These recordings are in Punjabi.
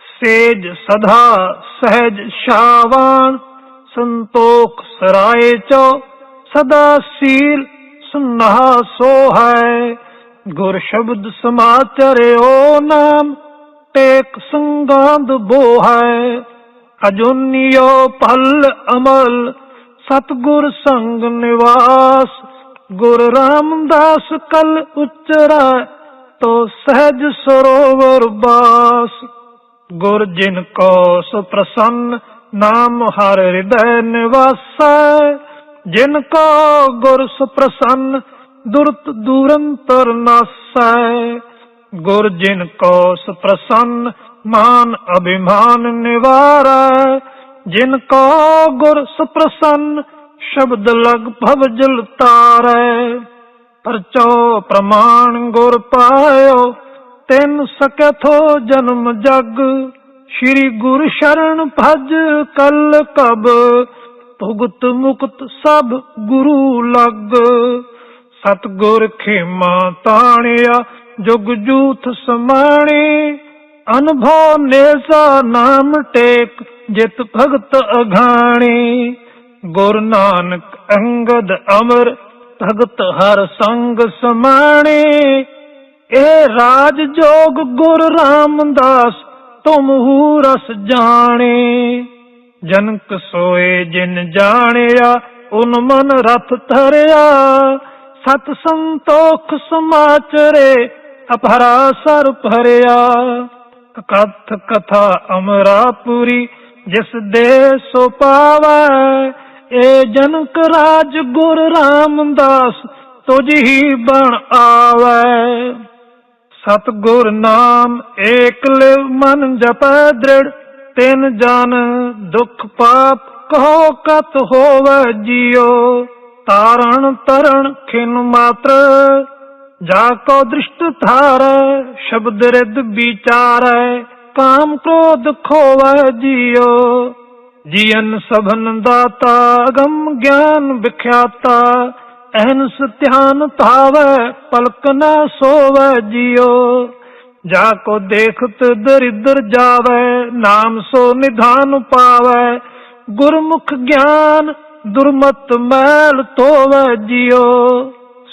ਸੇਜ ਸਦਾ ਸਹਿਜ ਸ਼ਾਵਾਨ, ਸੰਤੋਖ ਸਰਾਏ ਚੋ, ਸਦਾ ਸੀਲ ਸੁਨਹਾ ਸੋ ਹੈ। ਗੁਰ ਸ਼ਬਦ ਸਮਾਚਰਿਓ ਨਾਮ, ਟੇਕ ਸੰਗਾਂਦ ਬੋ ਹੈ। ਅਜੁਨਿਓ ਪਲ ਅਮਲ, ਸਤਗੁਰ ਸੰਗ ਨਿਵਾਸ। ਗੁਰ ਰਾਮਦਾਸ ਕਲ ਉਚਰੈ, ਤੋ ਸਹਿਜ ਸਰੋਵਰ ਬਾਸ। ਗੁਰ ਜਿਨ ਕੋ ਸੁਪ੍ਰਸੰਨ ਨਾਮ ਹਰ ਹਿਰਦੈ ਨਿਵਾਸੈ। ਜਿਨ ਕੋ ਗੁਰ ਸੁਪ੍ਰਸੰਨ ਦੁਰਤ ਦੂਰੰਤਰ ਨਾਸੈ। ਗੁਰ ਜਿਨ ਕੋ ਸੁਪ੍ਰਸੰਨ ਮਾਨ ਅਭਿਮਾਨ ਨਿਵਾਰੈ। ਜਿਨ ਕੋ ਗੁਰ ਸੁਪ੍ਰਸੰਨ ਸ਼ਬਦ ਲਗ ਭਵ ਜਲ ਤਾਰੈ ਪਰਚੋ ਪ੍ਰਮਾਣ ਗੁਰ ਪਾਇਓ ਤਿੰਨ ਸਕਥੋ ਜਨਮ ਜਗ, ਸ੍ਰੀ ਗੁਰ ਸ਼ਰਨ ਭਜ ਕਲ ਕਬ, ਭੁਗਤ ਮੁਕਤ ਸਭ ਗੁਰੂ ਲਗ। ਸਤਗੁਰ ਖੇਮਾ ਤਾਣਿਆ, ਜੁਗ ਜੂਥ ਸਮਾਣੇ ਅਨਭੋ ਨੇਸਾ ਨਾਮ ਟੇਕ, ਜਿਤ ਭਗਤ ਅਘਾਣੇ। ਗੁਰ ਨਾਨਕ ਅੰਗਦ ਅਮਰ, ਭਗਤ ਹਰ ਸੰਗ ਸਮਾਣੇ। ਇਹ ਰਾਜ ਜੋਗ ਗੁਰ ਰਾਮਦਾਸ, ਤੁਮ ਹੂ ਰਸ ਜਾਣੇ। ਜਨਕ ਸੋਏ ਜਿਨ ਜਾਣਿਆ, ਉਨ ਮਨ ਰਥ ਧਰਿਆ। ਸਤ ਸੰਤੋਖ ਸਮਾਚਰੇ, ਅਪਹਰਾ ਸਰ ਭਰਿਆ। ਕਥ ਕਥਾ ਅਮਰਾਪੁਰੀ, ਜਿਸ ਦੇ ਸੋ ਪਾਵੈ। ਏ ਜਨਕ ਰਾਜ ਗੁਰ ਰਾਮਦਾਸ, ਤੁਝ ਹੀ ਬਣ ਆਵੈ। ਸਤਗੁਰ ਨਾਮ ਏਕ ਲਿਵ ਮਨ ਜਪੈ ਦ੍ਰਿੜ, ਤਿਨ ਜਨ ਦੁਖ ਪਾਪ ਕਹੋ ਕਤ ਹੋਵੈ ਜੀਓ। ਤਾਰਣ ਤਰਣ ਖਿਨ ਮਾਤਰ, ਜਾ ਕੋ ਦ੍ਰਿਸ਼ਟ ਥਾਰ ਸ਼ਬਦ ਰਿਦ ਵਿਚਾਰੈ, ਕਾਮ ਕ੍ਰੋਧ ਖੋਵੈ ਜੀਓ। ਜੀਨ ਸਭਨ ਦਾਤਾ, ਅਗਮ ਗਿਆਨ ਵਿਖਿਆਤਾ ਅਹਨਸ ਧਿਆਨ ਧਾਵੈ, ਪਲਕ ਨਾ ਸੋਵੈ ਜੀਓ। ਜਾ ਕੋ ਦੇਖਤ ਦਰਿਦਰ ਜਾਵੈ, ਨਾਮ ਸੋ ਨਿਧਾਨ ਪਾਵੈ। ਗੁਰਮੁਖ ਗਿਆਨ ਦੁਰਮਤ ਮੈਲ ਧੋਵੈ ਜੀਓ।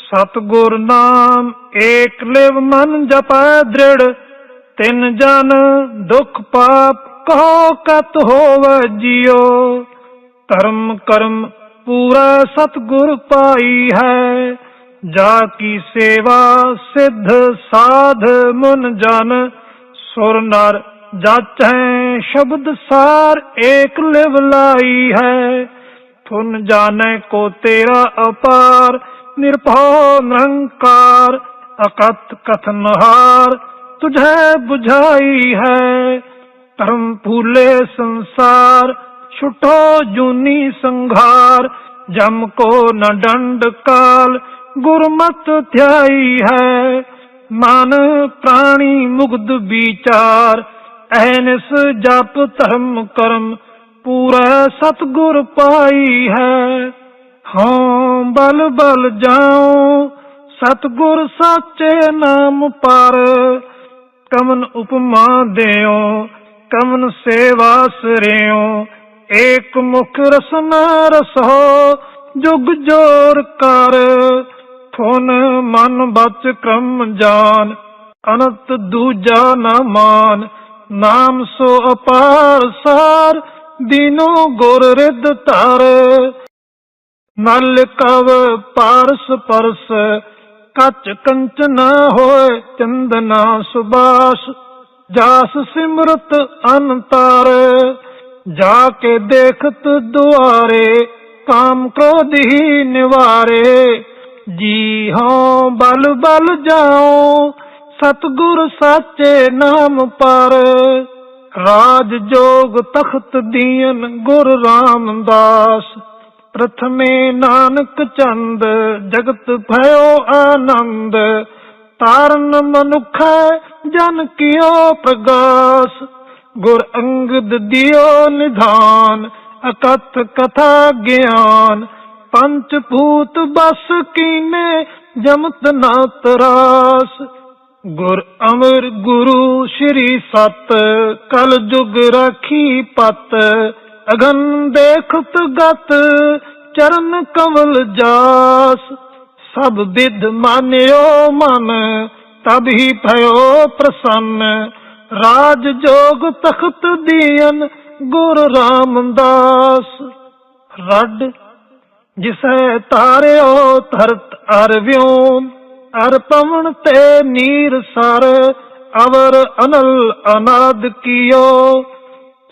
ਸਤਗੁਰ ਨਾਮ ਏਕ ਲਿਵ ਮਨ ਜਪੈ ਦ੍ਰਿੜ, ਤਿੰਨ ਜਨ ਦੁਖ ਪਾਪ ਕਹੋ ਕਤ ਹੋਵੈ ਜੀਓ। ਧਰਮ ਕਰਮ ਪੂਰਾ ਸਤਗੁਰ ਪਾਈ ਹੈ। ਜਾ ਕੀ ਸੇਵਾ ਸਿੱਧ ਸਾਧ ਮਨ ਜਨ, ਸੁਰ ਨਰ ਜਾਚੈ ਸ਼ਬਦ ਸਾਰ ਏਕ ਲਿਵ ਲਾਈ ਹੈ। ਤੁਨ ਜਾਣੈ ਕੋ ਤੇਰਾ ਅਪਾਰ, ਨਿਰਭਉ ਨਿਰੰਕਾਰ ਅਕਤ ਕਥਨਹਾਰ ਤੁਝੈ 부ਝਾਈ ਹੈ। ਧਰਮ ਭੂਲੇ ਸੰਸਾਰ ਛੁਟੋ ਜੂਨੀ ਸੰਘਾਰ, ਜਮ ਕੋ ਨ ਡੰਡ ਕਾਲ, ਗੁਰਮਤ ਧਿਆਈ ਹੈ। ਮਨ ਪ੍ਰਾਣੀ ਮੁਗਧ ਵਿਚਾਰ, ਐਨਸ ਜਪ ਧਰਮ ਕਰਮ, ਪੂਰਾ ਸਤਗੁਰ ਪਾਈ ਹੈ। ਹਾਂ ਬਲ ਬਲ ਜਾਉ, ਸਤਗੁਰ ਸਾਚੇ ਨਾਮ ਪਰ, ਕਮਨ ਉਪਮਾ ਦਿਓ ਕਮਨ ਸੇਵਾ ਸਰਿਓ ਏਕ ਮੁਖ ਰਸਨਾ ਰਸੋ, ਜੁਗ ਜੋਰ ਕਰ। ਥੁਨ ਮਨ ਬਚ ਕ੍ਰਮ ਜਾਨ, ਅਨੰਤ ਦੂਜਾ ਨਾ ਮਾਨ। ਨਾਮ ਸੋ ਅਪਾਰ ਸਾਰ, ਦੀਨੋ ਗੁਰ ਰਿਦ ਧਰ। ਨਲ ਕਵ ਪਾਰਸ ਪਰਸ, ਕੱਚ ਕੰਚ ਹੋਏ ਚੰਦਨਾ ਸੁਬਾਸ ਜਾਸ ਸਿਮਰਤ ਅਨਤਾਰ। ਜਾ ਕੇ ਦੇਖਤ ਦੁਆਰੇ, ਕਾਮ ਕ੍ਰੋਧ ਹੀ ਨਿਵਾਰੇ। ਜੀ ਹਾਂ, ਬਲ ਬਲ ਜਾਓ ਸਤਗੁਰ ਸਾਚੇ ਨਾਮ ਪਰ। ਰਾਜ ਜੋਗ ਤਖਤ ਦੀਨ ਗੁਰ ਰਾਮਦਾਸ। ਪ੍ਰਥਮੇ ਨਾਨਕ ਚੰਦ, ਜਗਤ ਭਇਓ ਆਨੰਦ। ਤਾਰਨ ਮਨੁਖੈ ਜਨ ਕੀਓ ਪ੍ਰਗਾਸ। ਗੁਰ ਅੰਗਦ ਦਿਓ ਨਿਧਾਨ, ਅਕਥ ਕਥਾ ਗਿਆਨ। ਪੰਚ ਭੂਤ ਬਸ ਕੀਨੇ, ਜਮਤ ਨਾ ਤਰਾਸ। ਗੁਰ ਅਮਰ ਗੁਰੂ ਸ਼੍ਰੀ ਸਤ, ਕਲ ਜੁਗ ਰਾਖੀ ਪਤ। ਅਗਨ ਦੇਖਤ ਗਤ, ਚਰਨ ਕਮਲ ਜਾਸ। ਸਭ ਵਿਦ ਮਾਨਿਓ ਮਨ, ਤਬ ਹੀ ਭਇਓ ਪ੍ਰਸੰਨ। ਰਾਜ ਜੋਗ ਤਖਤ ਦੀਨ ਗੁਰ ਰਾਮਦਾਸ। ਰੱਡ, ਜਿਸੈ ਤਾਰਿਓ ਧਰਤ ਅਰ ਅਰ ਪਵਨ ਤੇ ਨੀਰ ਸਰ, ਅਵਰ ਅਨਲ ਅਨਾਦ ਕੀਓ।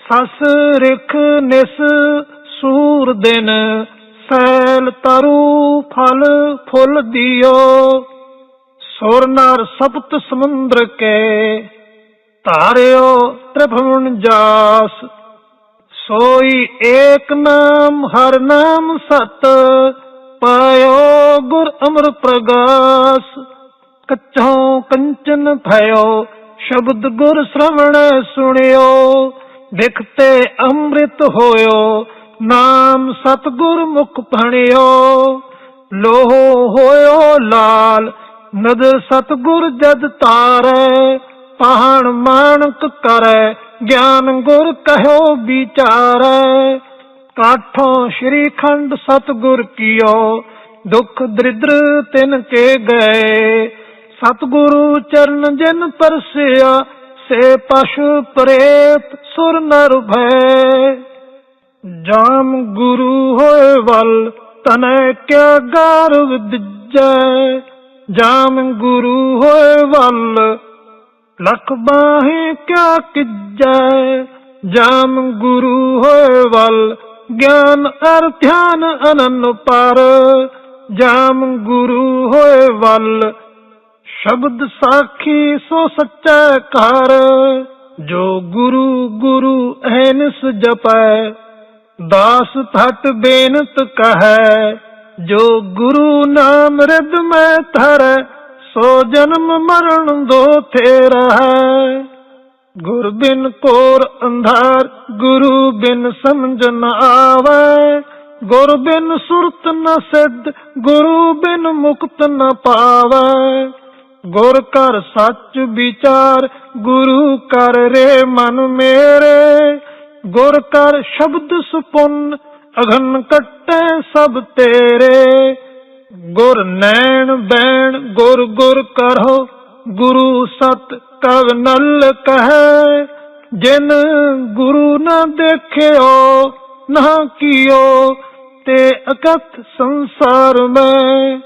ਸਸ ਰਿਖ ਨਿਸ ਸੂਰ ਦਿਨ, ਸੈਲ ਤਰੂ ਫਲ ਫੁੱਲ ਦਿਓ। ਸੁਰ ਨਰ ਸਪਤ ਸਮੁੰਦਰ ਕੇ ਧਾਰਿਓ ਤ੍ਰਿਭੁਵਨ ਜਾਸ, ਸੋਈ ਏਕ ਨਾਮ, ਹਰ ਨਾਮ ਸਤ, ਪਾਇਓ ਗੁਰ ਅਮਰ ਪ੍ਰਗਾਸ। ਕੱਚੋਂ ਕੰਚਨ ਭਇਓ, ਸ਼ਬਦ ਗੁਰ ਸ਼ਰਵਣ ਸੁਣਿਓ, ਵਿਖਤੇ ਅੰਮ੍ਰਿਤ ਹੋਇਓ, ਨਾਮ ਸਤਗੁਰ ਮੁਖ ਭਣਿਓ। ਲੋਹ ਹੋਇਓ ਲਾਲ ਨਦਰ ਸਤਗੁਰ ਜਦ ਤਾਰੈ ਪਹਾਣ ਮਾਨਕ ਕਰੈ, ਗਿਆਨ ਗੁਰ ਕਹਿਓ ਵਿਚਾਰੈ। ਕਾਠੋਂ ਸ਼੍ਰੀ ਖੰਡ ਸਤਗੁਰ ਕੀਓ, ਦੁਖ ਦਰਿਦਰ ਤਿਨ ਕੇ ਗਏ। ਸਤਗੁਰੂ ਚਰਨ ਜਿਨ ਪਰਸਿਆ, ਸੇ ਪਸ਼ੂ ਪ੍ਰੇਤ ਸੁਰ ਨਰ ਭੈ ਜਾਮ ਗੁਰੂ ਹੋਏ ਵੱਲ, ਤਨੈ ਕਿਆ ਗਾਰਵ ਦਿੱਜੈ ਜਾਮ ਗੁਰੂ ਹੋਏ ਵੱਲ ਲਖ ਬਾਹੇ ਕਿਆ ਕਿਜੈ? ਜਾਮ ਗੁਰੂ ਹੋਏ ਵੱਲ, ਗਿਆਨ ਅਰ ਧਿਆਨ ਅਨੰਨ ਪਰ। ਜਾਮ ਗੁਰੂ ਹੋਏ ਵੱਲ, ਸ਼ਬਦ ਸਾਖੀ ਸੋ ਸੱਚਾ ਘਰ। ਜੋ ਗੁਰੂ ਗੁਰੂ ਐਨਸ ਜਪੈ, ਦਾਸ ਥਟ ਬੇਨਤ ਕਹੈ। ਜੋ ਗੁਰੂ ਨਾਮ ਰਿਦ ਮੈਂ ਧਰੈ ਸੋ ਜਨਮ ਮਰਨ ਦੋ ਤੇਰਾ ਹੈ। ਗੁਰ ਬਿਨ ਕੋਰ ਅੰਧਾਰ, ਗੁਰੂ ਬਿਨ ਸਮਝ ਨ ਆਵੇ। ਗੁਰ ਬਿਨ ਸੁਰਤ ਨ ਸਿੱਧ, ਗੁਰੂ ਬਿਨ ਮੁਕਤ ਨ ਪਾਵੇ। ਗੁਰ ਕਰ ਸੱਚ ਵਿਚਾਰ, ਗੁਰੂ ਕਰ ਰੇ ਮਨ ਮੇਰੇ। ਗੁਰ ਕਰ ਸ਼ਬਦ ਸੁਪੁੰਨ, ਅਗਨ ਕੱਟੇ ਸਭ ਤੇਰੇ। ਗੁਰ ਨੈਣ ਬੈਣ ਗੁਰ ਗੁਰ ਕਰੋ, ਗੁਰੂ ਸਤ ਕਵ ਨਲ ਕਹੈ। ਜਿਨ ਗੁਰੂ ਨਾ ਦੇਖਿਓ, ਨਾ ਕੀਓ, ਤੇ ਅਕਥ ਸੰਸਾਰ ਮੈਂ।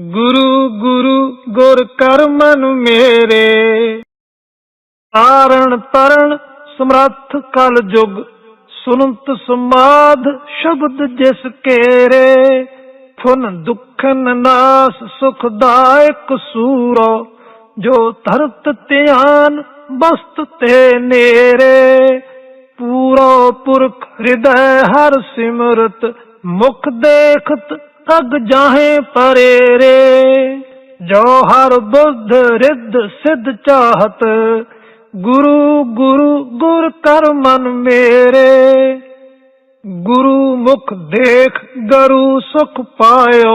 ਗੁਰੂ ਗੁਰੂ ਗੁਰ ਕਰ ਮਨ ਮੇਰੇ। ਆਰਣ ਤਰਣ ਸਮਰੱਥ ਕਲ ਜੁਗ, ਸੁਨੰਤ ਸਮਾਧ ਸ਼ਬਦ ਜਿਸ ਕੇਰੇ। ਫੁਨ ਦੁਖਨ ਨਾਸ ਸੁਖਦਾਇਕ ਸੂਰੋ, ਜੋ ਧਰਤ ਧਿਆਨ ਬਸਤ ਤੇ ਨੇਰੇ। ਪੂਰੋ ਪੁਰਖ ਹਿਰਦੈ ਹਰ ਸਿਮਰਤ, ਮੁਖ ਦੇਖਤ ਅਗ ਜਾਹੇ ਪਰੇਰੇ। ਜੋ ਹਰ ਬੁੱਧ ਰਿੱਧ ਸਿੱਧ ਚਾਹਤ, ਗੁਰੂ ਗੁਰੂ ਗੁਰ ਕਰ ਮਨ ਮੇਰੇ। ਗੁਰੂ ਮੁਖ ਦੇਖ ਗਰੂ ਸੁਖ ਪਾਇਓ।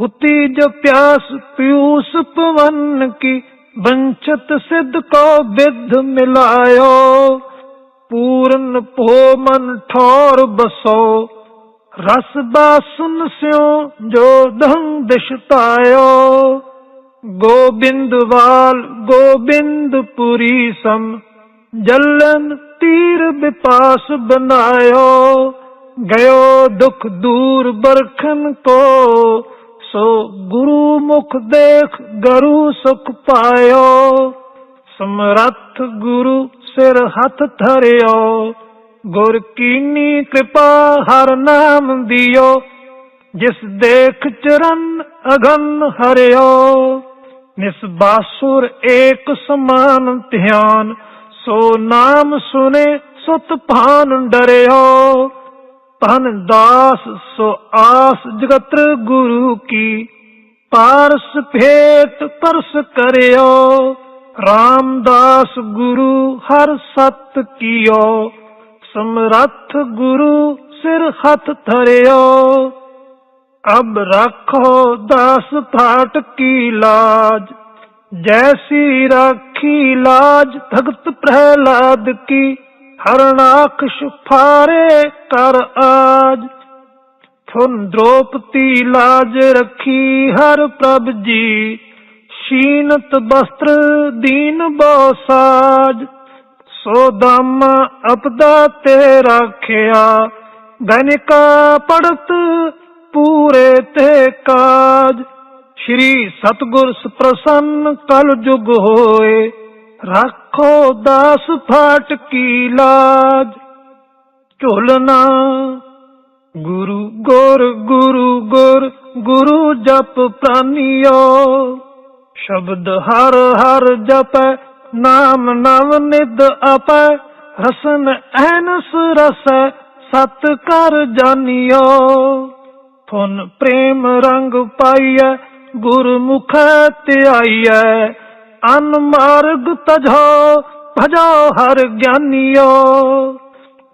ਹੁਤੀ ਜੋ ਪਿਆਸ ਪਿਊਸ ਪਵਨ ਕੀ ਬੰਚਤ ਸਿੱਧ ਕੋ ਵਿਧ ਮਿਲਾਇਓ। ਪੂਰਨ ਪੋ ਮਨ ਠੌਰ ਬਸੋ, ਰਸ ਬਾਸੁਨ ਸਿਓ ਜੋ ਦਹੰ ਦਿਸ਼ਤਾਇਓ। ਗੋਬਿੰਦਵਾਲ ਗੋਬਿੰਦਪੁਰੀ ਸਮ, ਜਲਨ ਤੀਰ ਵਿਪਾਸ ਬਨਾਇਓ ਗਇਓ ਦੁਖ ਦੂਰ ਬਰਖਨ ਕੋ ਸੋ ਗੁਰੂ ਮੁਖ ਦੇਖ ਗਰੂ ਸੁਖ ਪਾਇਓ, ਸਮਰੱਥ ਗੁਰੂ ਸਿਰ ਹੱਥ ਧਰਿਓ। ਗੁਰ ਕੀਨੀ ਕਿਰਪਾ ਹਰ ਨਾਮ ਦਿਓ, ਜਿਸ ਦੇਖ ਚਰਨ ਅਗਨ ਹਰਿਓ। ਨਿਸਬਾਸੁਰ ਏਕ ਸਮਾਨ ਧਿਆਨ ਸੋ ਨਾਮ ਸੁਨੇ, ਸੁਤ ਭਾਨ ਡਰਿਓ। ਤਨ ਦਾਸ, ਸੋ ਆਸ ਜਗਤਰ ਗੁਰੂ ਕੀ। ਪਾਰਸ ਭੇਟ ਪਰਸ ਕਰਿਓ। ਰਾਮਦਾਸ ਗੁਰੂ ਹਰ ਸਤ ਕੀਓ। ਸਮਰੱਥ ਗੁਰੂ ਸਿਰ ਹੱਥ ਧਰਿਓ। ਅਬ ਰੱਖੋ ਦਾਸ ਥਾਟ ਕੀ ਲਾਜ। ਜੈਸੀ ਰਾਖੀ ਲਾਜ ਭਗਤ ਪ੍ਰਹਿਲਾਦ ਕੀ ਹਰਨਾਖ ਸ਼ੁਫਾਰੇ ਕਰ ਆਜ। ਥੁਨ ਦ੍ਰੋਪਤੀ ਲਾਜ ਰੱਖੀ ਹਰ ਪ੍ਰਭ ਜੀ, ਸ਼ੀਨਤ ਬਸਤਰ ਦੀਨ ਬੋ ਸਾਜ। ਸੋ ਦਮ ਅਪਦਾ ਤੇ ਰਾਖਿਆ ਧਨਿਕਾ ਪੜਤ ਪੂਰੇ ਤੇ ਕਾਜ। ਸ਼੍ਰੀ ਸਤਗੁਰ ਪ੍ਰਸੰਨ ਕਲ ਜੁਗ ਹੋਏ, ਰੱਖੋ ਦਾਸ ਫਾਟ ਕੀ ਲਾਜ ਝੋਲਨਾ ਗੁਰੂ ਗੁਰ ਗੁਰੂ ਗੁਰ, ਗੁਰੂ ਜਪ ਪ੍ਰਾਨੀਓ। ਸ਼ਬਦ ਹਰ ਹਰ ਜਪੈ, ਨਾਮ ਨਵ ਨਿਦ ਆਪੈ, ਰਸਨ ਐਨਸ ਰਸੈ ਸਤ ਕਰ ਜਾਣਿਓ ਫੁਨ ਪ੍ਰੇਮ ਰੰਗ ਪਾਈਐ ਗੁਰਮੁਖ ਧਿਆਈਐ, ਅਨ ਮਾਰਗ ਤਜੋ ਭਜੋ ਹਰ ਗਿਆਨੀਓ।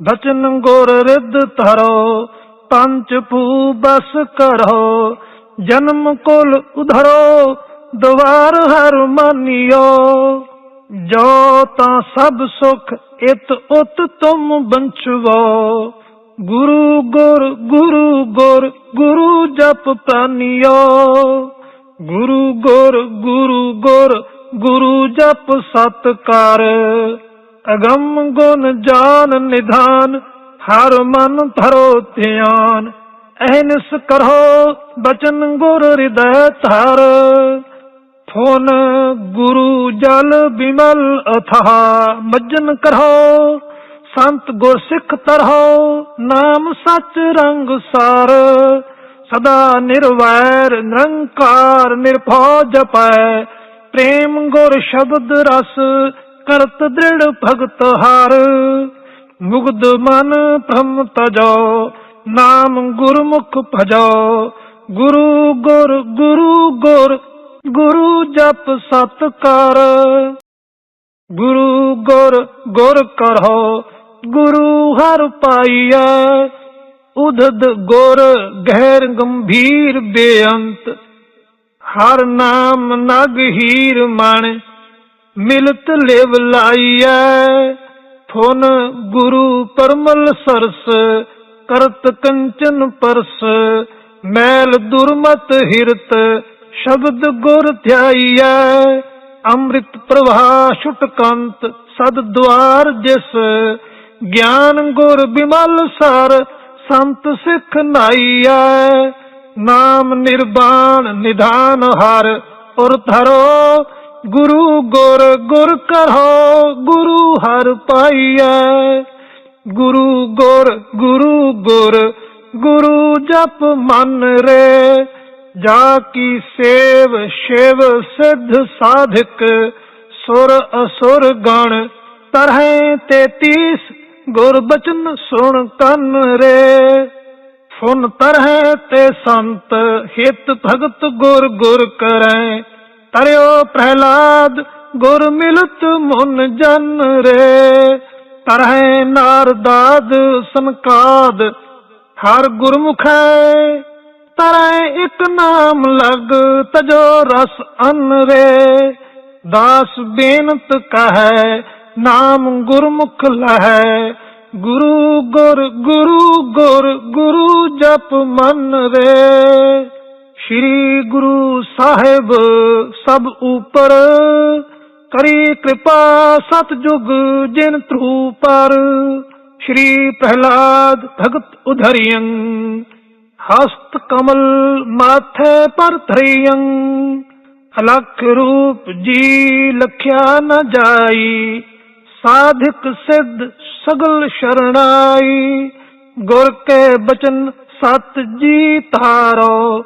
ਬਚਨ ਗੁਰ ਰਿੱਧ ਧਰੋ, ਪੰਚ ਭੂ ਬਸ ਕਰੋ, ਜਨਮ ਕੁਲ ਉਧਰੋ, ਦਵਾਰ ਹਰ ਮਾਨਿਓ। ਜੋ ਤਾਂ ਸਭ ਸੁਖ ਇਤ ਉਤ ਤੁਮ ਬੰਚਵੋ ਗੁਰੂ ਗੁਰ ਗੁਰੂ ਗੁਰ, ਗੁਰੂ ਜਪ ਪ੍ਰਾਨੀਓ ਗੁਰੂ ਗੁਰ ਗੁਰੂ ਗੁਰ, ਗੁਰੂ ਜਪ ਸਤ ਕਰ ਅਗੰਮ ਗੁਣ ਜਾਨ ਨਿਧਾਨ, ਹਰ ਮਨ ਧਰੋ ਧਿਆਨ। ਅਹਨਿਸ ਕਰੋ ਬਚਨ ਗੁਰ ਹਿਰਦੈ ਧਰ। ਫੋਨ ਗੁਰੂ ਜਲ ਬਿਮਲ ਅਥਾ ਮਜਨ ਕਰੋ, ਸੰਤ ਗੁਰ ਸਿੱਖ ਤਰੋ ਨਾਮ ਸਚ ਰੰਗ ਸਾਰ। ਸਦਾ ਨਿਰਵੈਰ, ਨਿਰੰਕਾਰ ਨਿਰਭਉ ਜਪੈ ਪ੍ਰੇਮ ਗੁਰ ਸ਼ਬਦ ਰਸ, ਕਰਤ ਦ੍ਰਿੜ ਭਗਤ ਹਾਰ। ਮੁਗਧ ਮਨ ਭ੍ਰਮ ਤਜੋ, ਨਾਮ ਗੁਰਮੁਖ ਭਜੋ। ਗੁਰੂ ਗੁਰ ਗੁਰੂ ਗੁਰ, ਗੁਰੂ ਜਪ ਸਤ ਕਰ ਗੁਰੂ ਗੁਰ ਗੁਰ ਕਰੋ, ਗੁਰੂ ਹਰ ਪਾਈਐ। ਉਦਦ ਗੁਰ ਗਹਿਰ ਗੰਭੀਰ ਬੇਅੰਤ, ਹਰ ਨਾਮ ਨਗ ਹੀਰ ਮਣ, ਮਿਲਤ ਲਿਵ ਲਾਈਐ, ਫੁਨ ਗੁਰੂ ਪਰਮਲ ਸਰਸ, ਕਰਤ ਕੰਚਨ ਪਰਸ, ਮੈਲ ਦੁਰਮਤ ਹਿਰਤ, ਸ਼ਬਦ ਗੁਰ ਧਿਆਈਐ, ਅੰਮ੍ਰਿਤ ਪ੍ਰਵਾਹ ਛੁਟਕੰਤ, ਸਦ ਦੁਆਰ ਜਿਸ, ਗਿਆਨ ਗੁਰ ਬਿਮਲ ਸਰ ਸੰਤ ਸਿੱਖ ਨਾਈਐ ਨਾਮ ਨਿਰਵਾਣ ਨਿਧਾਨ ਹਰ ਔਰ ਧਰੋ। ਗੁਰੂ ਗੁਰ ਗੁਰ ਕਰੋ, ਗੁਰੂ ਹਰ ਪਾਈਐ ਗੁਰੂ ਗੁਰ ਗੁਰੂ ਗੁਰ, ਗੁਰੂ ਜਪ ਮਨ ਰੇ। ਜਾ ਕੀ ਸੇਵ ਸ਼ਿਵ ਸਿੱਧ ਸਾਧਕ, ਸੁਰ ਅਸੁਰ ਗਣ, ਤਰਹਿ 33 ਗੁਰਬਚਨ ਸੁਣ ਕੰਨ ਰੇ। ਸੁਨ ਤਰਹਿ ਤੇ ਸੰਤ, ਹਿਤ ਭਗਤ ਗੁਰ ਗੁਰ ਕਰੈ। ਤਰਿਓ ਪ੍ਰਹਿਲਾਦ, ਗੁਰ ਮਿਲਤ ਮਨ ਜਨ ਰੇ। ਤਰਹਿ ਨਾਰਦਾਦ, ਸੰਕਾਦ, ਹਰ ਗੁਰਮੁਖੈ। ਤਰੈ ਇਕ ਨਾਮ ਲਗ, ਤਜੋ ਰਸ ਅਨ ਰੇ। ਦਾਸ ਬੇਨਤ ਕਹੈ ਨਾਮ ਗੁਰਮੁਖ ਲਹੈ। ਗੁਰੂ ਗੁਰ ਗੁਰੂ ਗੁਰ, ਗੁਰੂ ਜਪ ਮਨ ਰੇ। ਸ਼੍ਰੀ ਗੁਰੂ ਸਾਹਿਬ ਸਭ ਉਪਰ ਕਰੀ ਕਿਰਪਾ ਸਤਜੁਗ ਜਿਨ ਤ੍ਰੂ ਪਰ। ਸ਼੍ਰੀ ਪ੍ਰਹਲਾਦ ਭਗਤ ਉਧਰਿਯੰ ਹਸਤ ਕਮਲ ਮਾਥੇ ਪਰ ਧਰਿਯੰ ਅਲਖ ਰੂਪ ਜੀ ਲਖਿਆ ਨ ਜਾਈ ਸਾਧਿਕ ਸਿੱਧ ਸਗਲ ਸ਼ਰਣਾਈ, ਗੁਰ ਕੇ ਬਚਨ ਸਤ ਜੀ ਧਾਰੋ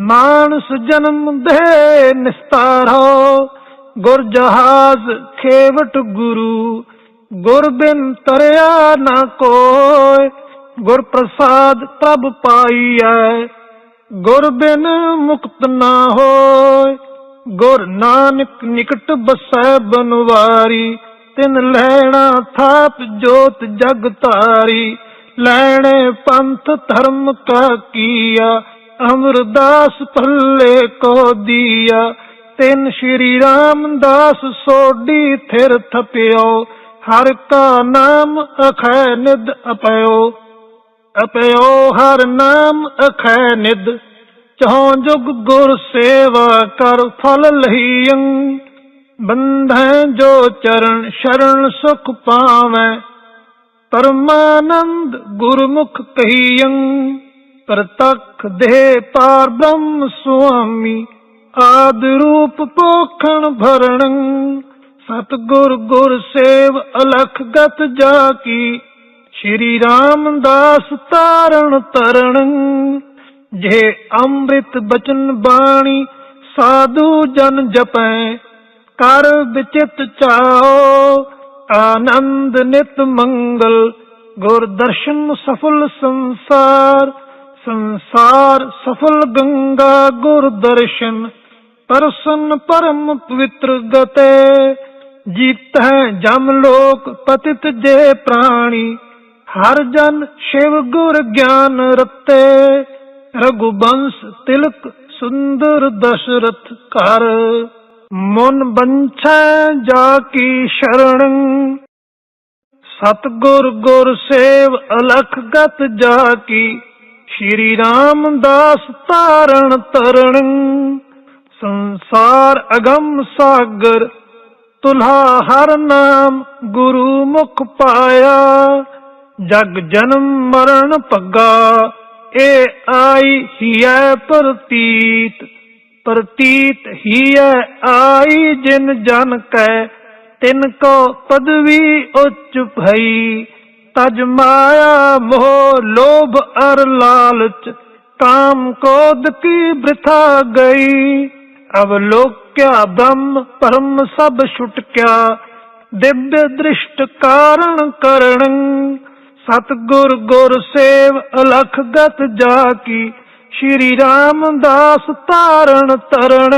ਮਾਨਸ ਜਨਮ ਦੇ ਨਿਸਤਾਰੋ, ਗੁਰ ਜਹਾਜ਼ ਖੇਵਟ ਗੁਰੂ, ਗੁਰ ਬਿਨ ਤਰਿਆ ਨਾ ਕੋਇ, ਗੁਰ ਪ੍ਰਸਾਦ ਪ੍ਰਭ ਪਾਈਐ, ਗੁਰ ਬਿਨ ਮੁਕਤ ਨਾ ਹੋਇ, ਗੁਰ ਨਾਨਕ ਨਿਕਟ ਬਸੈ ਬਨਵਾਰੀ ਤਿਨ ਲੈਣਾ ਥਾਪ ਜੋਤ ਜਗ ਧਾਰੀ, ਲੈਣੇ ਪੰਥ ਧਰਮ ਕਾ ਕੀਆ, ਅਮਰਦਾਸ ਪੱਲੇ ਕੋ ਦੀਆ। ਤਿੰਨ ਸ਼੍ਰੀ ਰਾਮਦਾਸ ਸੋਢੀ ਥਿਰ ਥਪਿਓ, ਹਰ ਕਾ ਨਾਮ ਅਖੈ ਨਿਦ ਅਪਿਓ। ਅਪਿਓ ਹਰ ਨਾਮ ਅਖੈ ਨਿਦ ਚਹੁ ਜੁਗ ਗੁਰ ਸੇਵਾ ਕਰ ਫਲ ਲਹੀਅੰ ਬੰਧੈ ਜੋ ਚਰਨ ਸ਼ਰਨ ਸੁਖ ਪਾਵੈ, ਪਰਮਾਨੰਦ ਗੁਰਮੁਖ ਕਹੀਅੰ ਪ੍ਰਤਖ ਦੇ ਪਾਰ ਬ੍ਰਹਮ ਸੁਆਮੀ, ਆਦ ਰੂਪ ਪੋਖਣ ਭਰਣੰ, ਸਤਗੁਰ ਗੁਰ ਸੇਵ ਅਲਖ ਗਤ ਜਾ ਕੀ, ਸ਼੍ਰੀ ਰਾਮਦਾਸ ਤਾਰਣ ਤਰਣ, ਜੇ ਅੰਮ੍ਰਿਤ ਬਚਨ ਬਾਣੀ ਸਾਧੂ ਜਨ ਜਪੈ ਕਰ ਵਿਚਿਤ ਚਾਓ, ਆਨੰਦ ਨਿਤ ਮੰਗਲ ਗੁਰ ਦਰਸ਼ਨ ਸਫਲ ਸੰਸਾਰ ਸੰਸਾਰ ਸਫਲ ਗੰਗਾ ਗੁਰ ਦਰਸ਼ਨ ਪਰਸਨ ਪਰਮ ਪਵਿੱਤਰ ਗਤੇ ਜੀਤ ਹੈ ਜਮ ਲੋਕ ਪਤਿਤ ਜੇ ਪ੍ਰਾਣੀ, ਹਰ ਜਨ ਸ਼ਿਵ ਗੁਰ ਗਿਆਨ ਰਤੇ, ਰਘੁਬੰਸ ਤਿਲਕ ਸੁੰਦਰ ਦਸ਼ਰਥ ਕਰ ਮਨ ਬੰਛੈ ਜਾ ਕੀ ਸ਼ਰਣ। ਸਤਗੁਰ ਗੁਰ ਸੇਵ ਅਲਖ ਗਤ ਜਾ ਕੀ। ਸ਼੍ਰੀ ਰਾਮਦਾਸ ਤਾਰਣ ਤਰਣ ਸੰਸਾਰ ਅਗੰਮ ਸਾਗਰ ਤੁਲਹਾ ਹਰ ਨਾਮ ਗੁਰੂ ਮੁਖ ਪਾਇਆ। ਜਗ ਜਨਮ ਮਰਨ ਪੱਗਾ ਏ ਆਈ ਹੀ ਹੀਐ ਪ੍ਰਤੀਤ। ਪ੍ਰਤੀਤ ਹੀਐ ਆਈ ਜਿਨ ਜਨ ਕੈ, ਤਿਨ ਕੋ ਪਦਵੀ ਉੱਚ ਭਈ। ਤਜ ਮਾਇਆ ਮੋਹ ਲੋਭ ਅਰ ਲਾਲਚ, ਕਾਮ ਕੋਦ ਕੀ ਬ੍ਰਿਥਾ ਗਈ। ਅਬ ਲੋਕਿਆ ਬ੍ਰਹਮ, ਪਰਮ ਸਭ ਛੁਟਕਿਆ। ਦਿਵਯ ਦ੍ਰਿਸ਼ਟ ਕਾਰਣ ਕਰਣ ਸਤਗੁਰ ਗੁਰ ਸੇਵ ਅਲਖ ਗਤ ਜਾ ਕੀ। ਸ਼੍ਰੀ ਰਾਮਦਾਸ ਤਾਰਨ ਤਰਣ